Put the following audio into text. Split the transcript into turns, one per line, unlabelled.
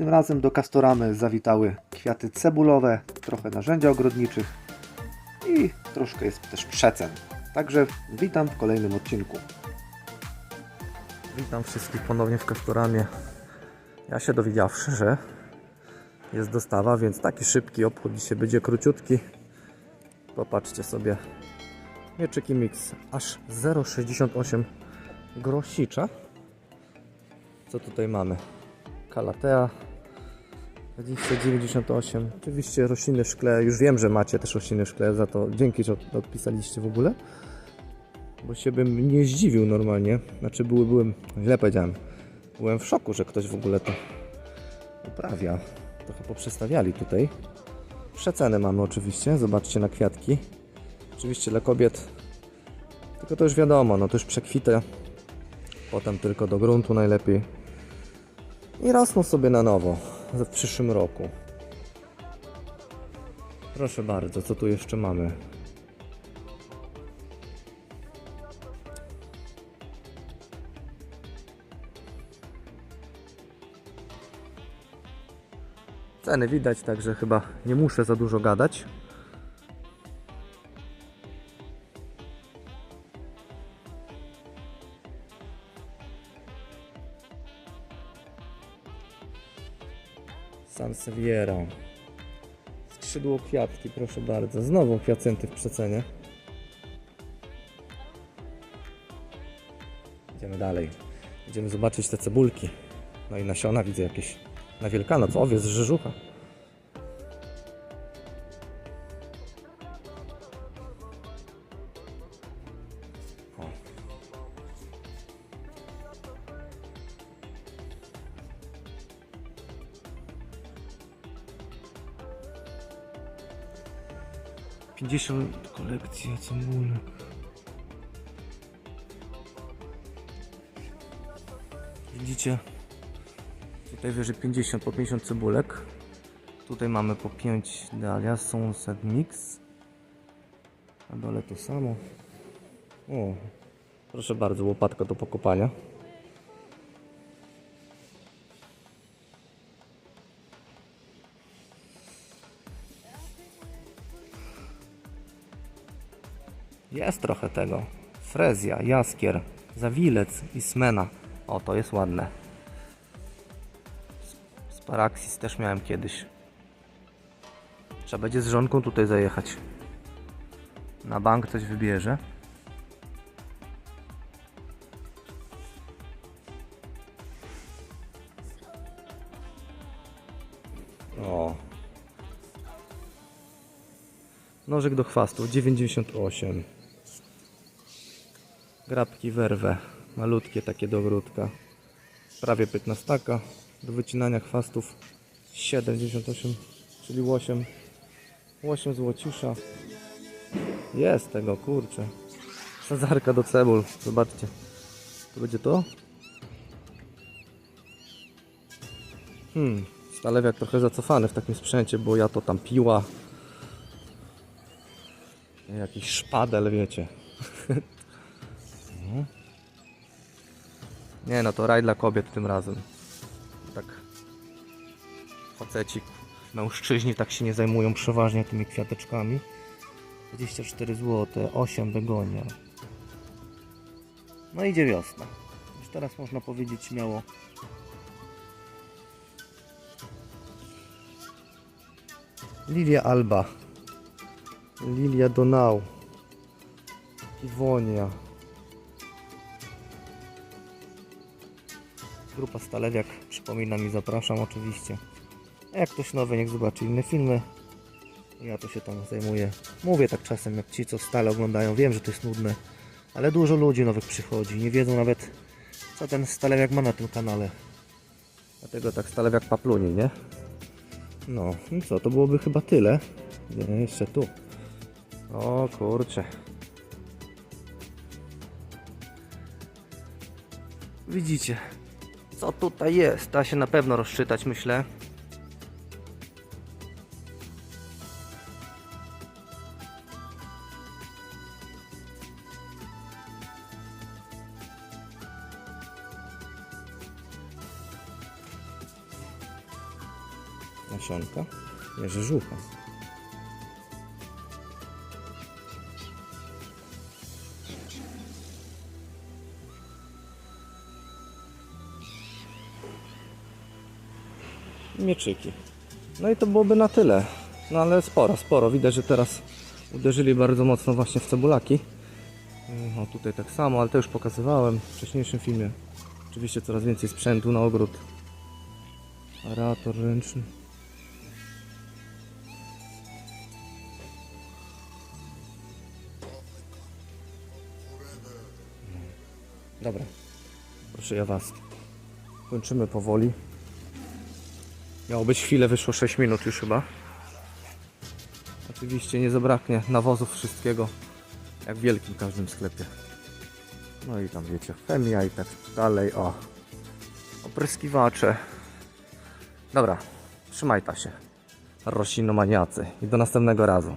Tym razem do Castoramy zawitały kwiaty cebulowe, trochę narzędzia ogrodniczych i troszkę jest też przecen. Także witam w kolejnym odcinku.
Witam wszystkich ponownie w Kastoramie. Ja się dowiedziawszy, że jest dostawa, więc taki szybki obchód dzisiaj będzie króciutki. Popatrzcie sobie. Mieczyki Mix aż 0,68 grosicza. Co tutaj mamy? Kalatea 2098. Oczywiście rośliny w szkle. Już wiem, że macie też rośliny w szkle, za to dzięki, że od- odpisaliście w ogóle. Bo się bym nie zdziwił normalnie. Znaczy były, byłem, źle powiedziałem. Byłem w szoku, że ktoś w ogóle to uprawia. Trochę poprzestawiali tutaj. Przeceny mamy oczywiście. Zobaczcie na kwiatki. Oczywiście dla kobiet. Tylko to już wiadomo, no to już przekwite. Potem tylko do gruntu najlepiej. I rosną sobie na nowo w przyszłym roku. Proszę bardzo, co tu jeszcze mamy? Ceny widać, także chyba nie muszę za dużo gadać. Sansevieria. Skrzydło kwiatki, proszę bardzo. Znowu kwiacenty w przecenie. Idziemy dalej. Idziemy zobaczyć te cebulki. No i nasiona widzę jakieś na Wielkanoc. Owiec, rzeżucha. 50 kolekcja cebulek. Widzicie? Tutaj wieży 50 po 50 cebulek. Tutaj mamy po 5 dalia, Sunset Mix. A dole to samo. O, proszę bardzo, łopatka do pokopania. Jest trochę tego. Frezja, jaskier, zawilec i smena. O, to jest ładne. Sparaxis też miałem kiedyś. Trzeba będzie z żonką tutaj zajechać. Na bank coś wybierze. O. Nożyk do chwastu 98. Grabki werwę. Malutkie takie do ogródka. Prawie 15 do wycinania chwastów. 78, czyli 8 8 złocisza jest tego, kurczę. Sadzarka do cebul, zobaczcie. To będzie to? hmm, stalewiak trochę zacofany w takim sprzęcie, bo ja to tam piła. Jakiś szpadel, wiecie Nie no, to raj dla kobiet tym razem. Tak. Faceci, mężczyźni tak się nie zajmują przeważnie tymi kwiateczkami. 24 zł, 8 begonia. No idzie wiosna. Już teraz można powiedzieć śmiało. Lilia Alba. Lilia Donau. Iwonia. Grupa Stalewiak, przypominam i zapraszam oczywiście. A jak ktoś nowy, niech zobaczy inne filmy. Ja to się tam zajmuję. Mówię tak czasem, jak ci, co stale oglądają. Wiem, że to jest nudne, ale dużo ludzi nowych przychodzi. Nie wiedzą nawet, co ten Stalewiak ma na tym kanale. Dlatego tak Stalewiak papluni, nie? No, i co, to byłoby chyba tyle. Nie, jeszcze tu. O kurczę. Widzicie, co tutaj jest? Da się na pewno rozczytać, myślę. nasionka, nie rzeżucha. Mieczyki. No i to byłoby na tyle. No ale sporo, sporo. Widać, że teraz uderzyli bardzo mocno właśnie w cebulaki. No tutaj tak samo, ale to już pokazywałem w wcześniejszym filmie. Oczywiście coraz więcej sprzętu na ogród. Aerator ręczny. Dobra. Proszę ja was. Kończymy powoli. Miało być chwilę, wyszło 6 minut już chyba. Oczywiście nie zabraknie nawozów wszystkiego, jak w wielkim każdym sklepie. No i tam wiecie, chemia i tak dalej, o. Opryskiwacze. Dobra, trzymaj ta się. Roślinomaniacy. I do następnego razu.